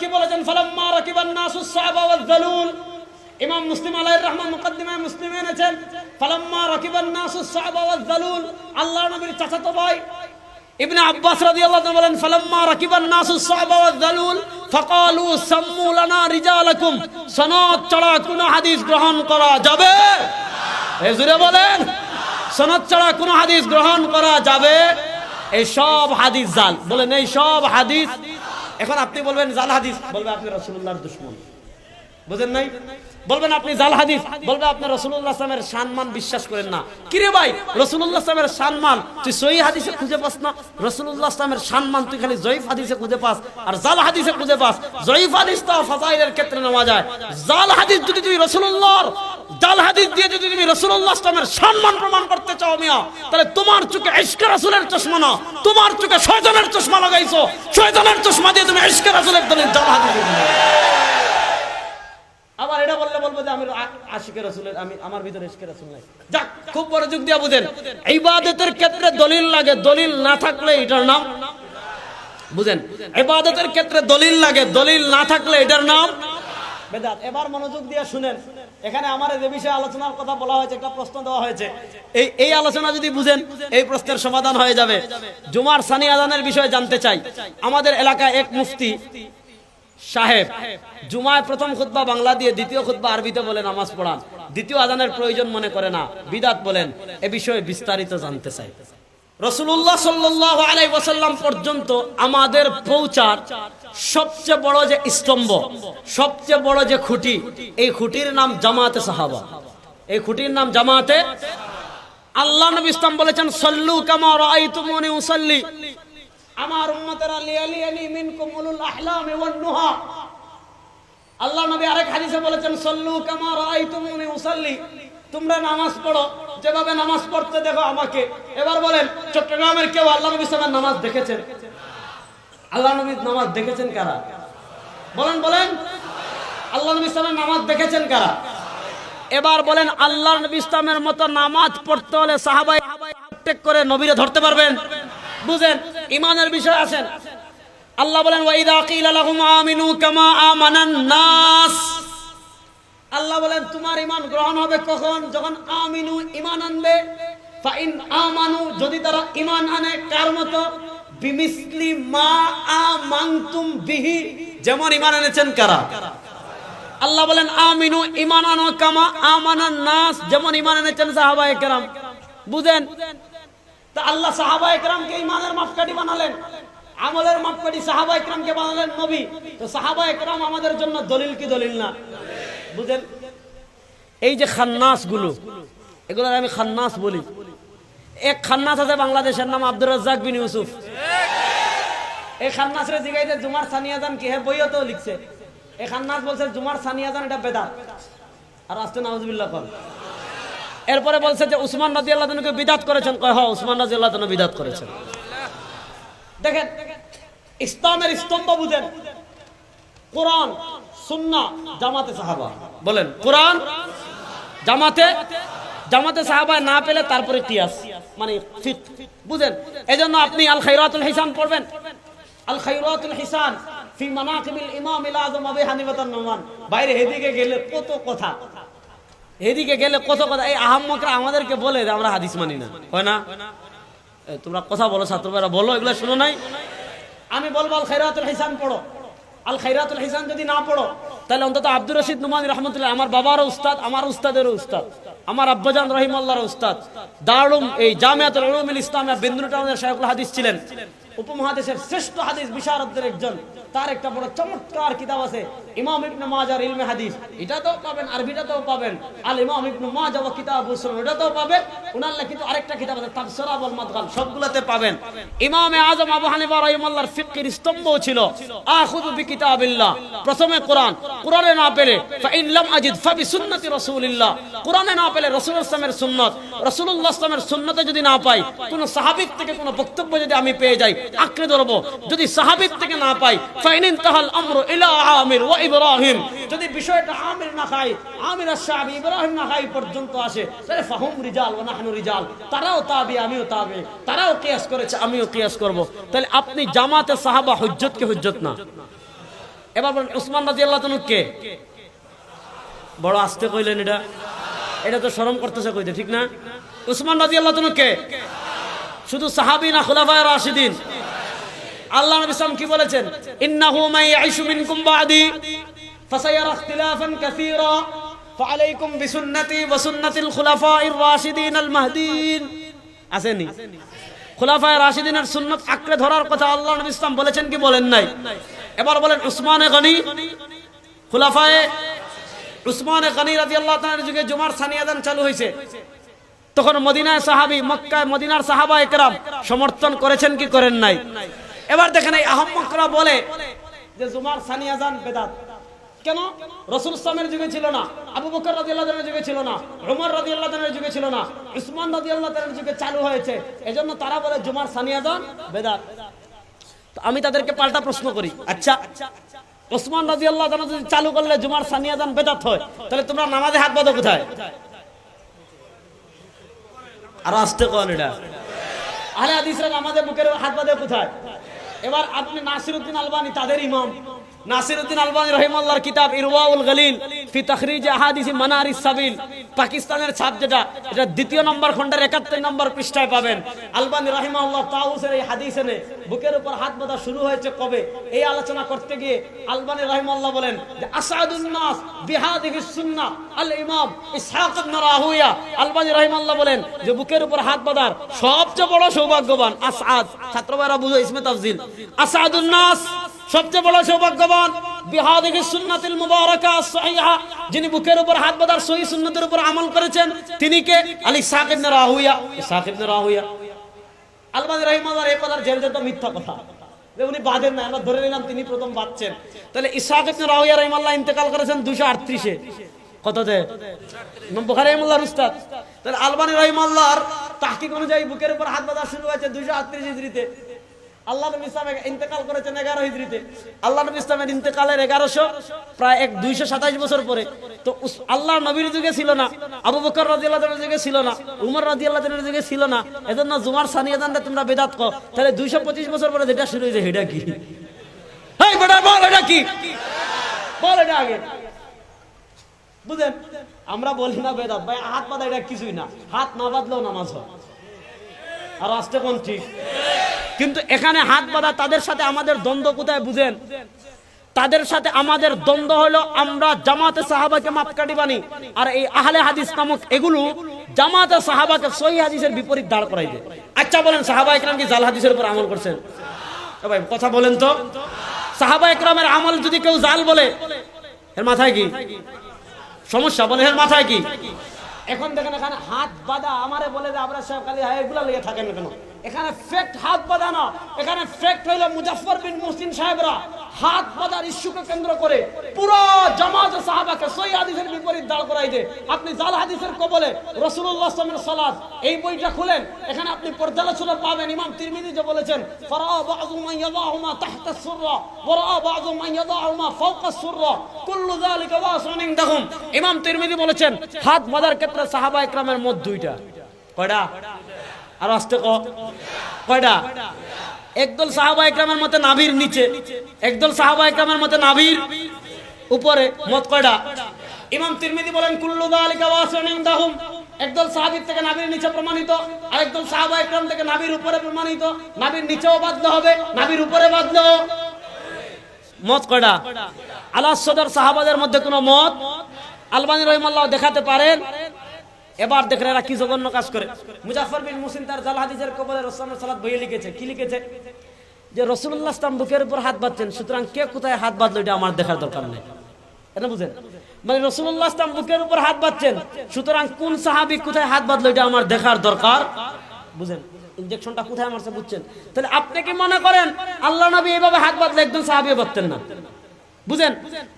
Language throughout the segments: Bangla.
কি বলেছেন, ফালাম্মা রাকিবান নাসুস সাহাবা ওয়াজ জালুল। ইমাম মুসলিম আলাইহির রহমান মুকদ্দিমায় মুসলিম এনেছেন, ফালাম্মা রাকিবান নাসুস সাহাবা ওয়াজ জালুল। আল্লাহর নবীর চাচাতো ভাই ইবনে আব্বাস রাদিয়াল্লাহু আনহু বলেন, ফালাম্মা রাকিবান নাসুস সাহাবা ওয়াজ জালুল। ফাকালু সাম্মু লানা রিজালাকুম। সনদ ছাড়া কোন হাদিস গ্রহণ করা যাবে? এই জুড়ে বলেন, সনদ ছাড়া কোন হাদিস গ্রহণ করা যাবে? এই সব হাদিস জাল। বলেন, এই সব হাদিস এখন আপনি বলবেন জাল হাদিস, বলবে আপনি রসুল্লাহর দুশ্মন। বুঝেন নাই? বলবেন আপনি জাল হাদিস, বলবে আপনি রসুল্লাহ আসলামের সম্মান বিশ্বাস করেন না। কিরে ভাই রসুল্লাহ আসলামের সম্মান, তুই সহি হাদিসে খুঁজে পাস না? রসুল্লাহ আসলামের সম্মান তুই খালি জয়ীফ হাদিসে খুঁজে পাস, আর জাল হাদিসে খুঁজে পাস। জয়ীফ হাদিস তো ফাজাইলের ক্ষেত্রে নেওয়া যায়। জাল হাদিস যদি তুই রসুল্লাহর জাল হাদিস দিয়ে যদি তুমি রসুল্লাহ আসলামের সম্মান প্রমাণ করতে চাও মিয়া, তাহলে তোমার চোখে ইশকে রাসূলের চশমা না তোমার চোখে শয়তানের চশমা লাগাইছো। শয়তানের চশমা দিয়ে তুমি ইশকে রাসূলের দলিল জাল হাদিস আবার এটা বললে বলব যে আমি আশিকের রাসূলের, আমি আমার ভিতরে ইশকে রাসূল নাই। যাক, খুব বড় যুগ দিয়া বুঝেন। ইবাদতের ক্ষেত্রে দলিল লাগে, দলিল না থাকলে এটার নাম? বুঝেন, ইবাদতের ক্ষেত্রে দলিল লাগে, দলিল না থাকলে এটার নাম? বেদাত, এবার মনোযোগ দিয়ে শুনেন। এখানে আমার যে বিষয়ে আলোচনার কথা বলা হয়েছে, একটা প্রশ্ন দেওয়া হয়েছে। এই এই আলোচনা যদি বুঝেন, এই প্রশ্নের সমাধান হয়ে যাবে। জুমার সানি আদানের বিষয়ে জানতে চাই। আমাদের এলাকায় এক মুফতি সাহেব, জুমায় প্রথম খুতবা বাংলা দিয়ে দ্বিতীয় খুতবা আরবিতে বলে নামাজ পড়ান। দ্বিতীয় আদানের প্রয়োজন মনে করে না, বিদাত বলেন। এ বিষয়ে বিস্তারিত জানতে চাই। রসুল্লাহ সাল্লাহ আলাই ওয়াসাল্লাম পর্যন্ত আমাদের পৌঁছার সবচেয়ে বড় যে স্তম্ভ, সবচেয়ে বড় যে খুঁটি, এই খুঁটির নাম জামাতে সাহাবা। এই খুঁটির নাম জামাতে আল্লাহ নবী ইসলাম বলেছেন, সল্লু কামা রাআইতুমুনি উসাল্লি। আমার উম্মতেরা লিয়ালি আলি মিনকুম উলুল আহলামি ওয়ান নুহা। আল্লাহ নবী আরেক হাদিসে বলেছেন, সল্লু কামা রাআইতুমুনি উসাল্লি। তোমরা নামাজ পড়ো। যেভাবে নামাজ পড়তে দেখো আমাকে, এবার বলেন, চট্টগ্রামের কেউ আল্লাহ নবী সাল্লাল্লাহু নামাজ দেখেছেন? আল্লাহ নবী নামাজ দেখেছেন কারা? বলেন বলেন। আল্লাহ নবী সাল্লাল্লাহু নামাজ দেখেছেন কারা? এবার বলেন, আল্লাহ নবী ইসলামের মতো নামাজ পড়তে হলে সাহাবাই টেক করে নবীরে ধরতে পারবেন? বুঝেন ইমানের বিষয় আছেন। আল্লাহ বলেন ওয়াইদা কিলা লাহুম আমিনু কামা আমানান নাস। আল্লাহ বলেন, তোমার ইমান গ্রহণ হবে কখন? যখন আমিনু ইমান আনবে। যদি তারা ইমান আনে, কার মতো? মা যেমন ইমান এনেছেন কারা? আল্লাহ বলেন, আমিনু ইমান আনো কামা আমানান নাস। যেমন ইমান এনেছেন সাহাবায়ে কেরাম। বুঝেন? তা আল্লাহ সাহাবায়ে কেরামকে ইমানের মাপকাঠি বানালেন। আমলের মাপকাঠি সাহাবায়ে কেরামকে বানালেন নবী। তো সাহাবায়ে কেরাম আমাদের জন্য দলিল কি দলিল না? বুঝেন? এই যে খান্নাসগুলো এগুলো আমি খান্নাস বলি। এক খান্নাস আছে বাংলাদেশের নাম আব্দুর রাজ্জাক বিন ইউসুফ। এই খান্নাসরে জিগাইতে জুমার সানিয়াজান কি হে বইও তো লিখছে। এই খান্নাস বলছে, জুমার সানিয়াজান এটা বেদাত। আর আসতে নাউজুবিল্লাহ কর এরপরে বলছে যে, উসমান রাজি আল্লাহ বিদাত করেছেন? কয় হ উসমান রাজি আল্লাহ বিদাত করেছেন। দেখেন, ইসলামের স্তম্ভ বুঝেন। কোরআন সুন্নাহ জামাতে সাহাবা। বলেন, কোরআন জামাতে জামাতে সাহাবায় না পেলে তারপরে কিয়াস মানে ফিক। বুঝেন? এজন্য আপনি আল খাইরাতুল হিসান পড়বেন। আল খাইরাতুল হিসান ফি মানাকিবিল ইমাম ইল আযম আবি হানিফাতান নুমান বাইরে এদিকে গেলে কত কথা। এদিকে গেলে কত কথা। এই আহাম্মকরা আমাদেরকে বলে যে আমরা হাদিস মানি না। হয় না? তোমরা কথা বলো ছাত্ররা বলো, এগুলো শুনো নাই? আমি বলব আল খাইরাতুল হিসান পড়ো। আল খাইরাতুল হিসান যদি না পড়ো, তাহলে অন্তত আব্দুর রশিদ নুমানি রহমতুল্লাহ আমার বাবারও উস্তাদ, আমার উস্তাদেরও উস্তাদ, আমার আব্বাজান রহিম আল্লাহর উস্তাদ। দারুম এই জামিয়াতুল উলুমুল ইসলামিয়া বিন্দু টাউনের হাদিস ছিলেন। উপমহাদেশের শ্রেষ্ঠ হাদিস বিশারদদের একজন। তার একটা বড় চমৎকার কিতাব আছে, ইমাম ইবনে মাজার ইলমে হাদিস। এটাতেও পাবেন, আরবিটাতেও পাবেন। আল ইমাম ইবনে মাজা ওয়া কিতাবুস সুনান ওটাতেও পাবেন। উনার লিখিত আরেকটা কিতাব আছে, তাফসীরা ওয়াল মাদখাল, সবগুলোতে পাবেন। ইমামে আজম আবু হানিফা রাহিমাহুল্লাহর ফিকহির স্তম্ভ ছিল, আখুযু বিকিতাবিল্লাহ প্রথমে কোরআন। কোরআনে না পেলে, ফাইন লাম আজিদ ফাবি সুন্নতি রাসূলিল্লাহ। কোরআনে না পেলে রাসূলুল্লাহ সাল্লামের সুন্নাত। রাসূলুল্লাহ সাল্লামের সুন্নতে যদি না পাই, কোন সাহাবীর থেকে কোন বক্তব্য যদি আমি পেয়ে যাই আঁকড়ে ধরবো। যদি সাহাবীর থেকে না পাই ফাইন ইনতাহাল আমরু ইলা আমির ওয়া ইব্রাহিম। যদি বিষয়টা আমির না খাই আমির আশ-শাবি ইব্রাহিম না খাই পর্যন্ত আসে, তাহলে ফাহুম রিজাল ওয়া নাহনু রিজাল। তারাও তাবি, আমিও তাবি। তারাও কিয়াস করেছে, আমিও কিয়াস করব। তাহলে আপনি জামাতে সাহাবা হুজ্জত কে হুজ্জত না? এবার বলেন, উসমান রাজি আল্লাহ কে? বড় আস্তে কইলেন এটা। এটা তো শরম করতেছে কইতে, ঠিক না? উসমান রাজি আল্লাহ কে? শুধু সাহাবি না খুলাফায় রাশিদিন। আল্লাহ নবী সাল্লাম কি বলেছেন? ইন্নাহু মাই ইয়াইশু মিনকুম বাদি ফাসায়ারা ইখতিলাফান কাসীরা ফাআলাইকুম বিসুন্নতি ওয়া সুন্নাতিল খুলাফাইর রাশিদিন আল মাহদিন। আসেনি। খুলাফায়ে রাশিদিনের সুন্নাত আঁকড়ে ধরার কথা আল্লাহ নবী ইসলাম বলেছেন কি বলেন নাই? এবার বলেন উসমানে গনি, খুলাফায়ে উসমানে গনি রাদিয়াল্লাহু তাআলার যুগে জুমার সানিয়াদান চালু হয়েছে তখন মদিনায় সাহাবি, মক্কায় মদিনার সাহাবা একরাম সমর্থন করেছেন কি করেন নাই? এবার দেখেন এই আহম্মকরা বলে যে জুমার সানিয়াজান বেদাত। কেন? রসুল ইসলামের যুগে ছিল না, আবু বকর রাদিয়াল্লাহু তাআলার যুগে ছিল না ওমর রাদিয়াল্লাহু তাআলার যুগে ছিল না, উসমান রাদিয়াল্লাহু তাআলার যুগে চালু হয়েছে। এজন্য তারা বলে জুমার সানিয়াজান বেদাত। আমি তাদেরকে পাল্টা প্রশ্ন করি আচ্ছা ওসমান রাদিয়াল্লাহু তাআলা যদি চালু করলে জুমার সানিয়াজান বেদাত হয়, তাহলে তোমরা নামাজে হাত বাঁধো কোথায়? আর আসতে কোন এটা আহলে হাদিসরা আমাদের বুকের হাত বাঁধে কোথায়? এবার আপনি নাসিরুদ্দিন আলবানি, তাদের ইমাম। নাসিরুদ্দিন আলবানি রহিমাল্লাহর কিতাব ইরওয়াউল গলিল ফি তখরিজ আহাদিস মানারিস সাবিল। পাকিস্তানের ছাপ যেটা, এটা দ্বিতীয় নম্বর খণ্ডের 71 নম্বর পৃষ্ঠায় পাবেন। আলবানি রহিমাল্লাহ তাউসের এই হাদিস এনে বুকের উপর হাত বাঁধা শুরু হয়েছে কবে? এই আলোচনা করতে গিয়ে আলবানি রহিমাল্লাহ বলেন যে, আসাদুন নাস বিহাদিহিস সুন্নাহ আল ইমাম ইসহাক রাহুয়া। আলবানি রহিমাল্লাহ বলেন যে, বুকের উপর হাত বাঁধার সবচেয়ে বড় সৌভাগ্যবান আসাদ। ছাত্রবারা বুঝো, ইসমে তাফজিল আসাদুন নাস সবচেয়ে বড় সৌভাগ্যবান বিহাদিহি সুন্নাতিল মুবারাকা যিনি বুকের উপর হাত বাঁধার সহি সুন্নতের উপর আমল করেছেন, তিনি কে? আলী ইসহাক ইবনে রাহুয়া। ইসহাক ইবনে রাহুয়া। আলবানি রহিমাল্লাহর এই কথার জেল তো মিথ্যা কথা। উনি বাঁধেন না, আমরা ধরে নিলাম তিনি প্রথম বাঁধছেন। তাহলে ইসহাক ইবনে রাহুয়া রহিমাল্লাহ ইন্তেকাল করেছেন 238 এ কততে? বুখারী রহিমাল্লাহর উস্তাদ। তাহলে আলবানি রহিমাল্লাহর তাহকিক অনুযায়ী বুকের উপর হাত বাঁধা শুরু হয়েছে 238 হিজরিতে আল্লাহ নবী ইসলাম ইন্তেকাল করেছেন এগারো হিজড়িতে। আল্লাহ নবী ইসলামের ইন্তেকালের এগারোশো, প্রায় এক দুইশো সাতাইশ বছর পরে। তো আল্লাহ নবীর যুগে ছিল না, আবু বকর রাজি আল্লাহ যুগে ছিল না, উমর রাজি আল্লাহ যুগে ছিল না। এজন্য জুমার সানিয়াদানটা তোমরা বেদাত কো তাহলে দুইশো পঁচিশ বছর পরে যেটা শুরু হয়েছে, সেটা কি? হেই বেটা, বল এটা কি? বল এটা আগে। বুঝেন? আমরা বলি না বেদাত, ভাই, হাত পাতা এটা কিছুই না। হাত না বাঁধলেও নামাজ হয়। আর আসতে ঠিক? কিন্তু এখানে হাত বাঁধা তাদের সাথে আমাদের দ্বন্দ্ব কোথায় বুঝেন? তাদের সাথে আমাদের দ্বন্দ্ব হলো আমরা জামাতে সাহাবাকে মাপকাঠি বানি আর এই আহলে হাদিস নামক এগুলো জামাতে সাহাবাকে সহি হাদিসের বিপরীত দাঁড় করাই আচ্ছা বলেন, সাহাবা একরাম কি জাল হাদিসের উপর আমল করছেন? ভাই, কথা বলেন তো। সাহাবা একরামের আমল যদি কেউ জাল বলে, এর মাথায় কি? সমস্যা বলে, এর মাথায় কি? এখন দেখেন এখানে হাত বাঁধা আমারে বলে যে, আমরা সব খালি এগুলা লেগে থাকেন কেন? এখানে ফেক্ট হাত বাঁধা না এখানে ফেক্ট হইল মুজাফফর বিন মুহসিন সাহেবরা হাত বাঁধার ইস্যুকে কেন্দ্র করে পুরো জামাত সাহাবাকে সই হাদিসের বিপরীত দাঁড় করাই দে আপনি জাল হাদিসের কবলে রসুল্লাহ সাল্লামের সালাত এই বইটা খুলেন, এখানে আপনি পর্যালোচনা পাবেন। ইমাম তিরমিজি যে বলেছেন ফারা কুল্লু ইমাম তিরমিজি বলেছেন, হাত বাঁধার ক্ষেত্রে সাহাবা একরামের মত দুইটা। কয়টা? আর আসতে কয়টা? একদল সাহাবা একরামের মতে নাভির নিচে, একদল সাহাবা একরামের মতে নাভির উপরে, মত কয়টা? ইমাম তিরমিজি বলেন, কুল্লু ওয়াসিন ইনদাহুম। একদল থেকে নাভির নিচে প্রমাণিত আর একদল সাহাবা একরাম থেকে নাভির উপরে প্রমাণিত। নাভির নিচেও বাঁধলে হবে, নাভির উপরে বাঁধলেও মত কয়টা? আলাহ সদর সাহাবাদের মধ্যে কোনো মত? আলবানী রহিমাল্লাহ দেখাতে পারেন। এবার দেখেন এরা কি জঘন্য কাজ করে। মুজাফর বিন মুসিন তার জাল হাদিসের কবলে রসলামের সালাত বইয়ে লিখেছে। কি লিখেছে? যে রসুল্লাহ ইসলাম বুকের উপর হাত বাঁধছেন, সুতরাং কে কোথায় হাত বাঁধলো এটা আমার দেখার দরকার নেই। এটা বুঝেন? মানে রসুল্লাহ ইসলাম বুকের উপর হাত বাঁধছেন, সুতরাং কোন সাহাবি কোথায় হাত বাঁধলো এটা আমার দেখার দরকার? বুঝেন? ইনজেকশনটা কোথায় মারছে বুঝছেন? তাহলে আপনি কি মনে করেন, আল্লাহ নবী এইভাবে হাত বাঁধলে একজন সাহাবি বাঁধতেন না? বুঝেন?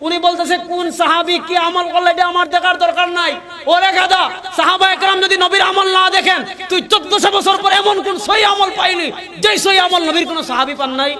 উনি বলতেছে, কোন সাহাবি কি আমল করলে এটা আমার দেখার দরকার নাই? ওরে গাদা, সাহাবা একরাম যদি নবীর আমল না দেখেন, তুই চোদ্দশো বছর পর এমন কোন সই আমল পাইনি যে সই আমল নবীর কোন সাহাবি পান নাই?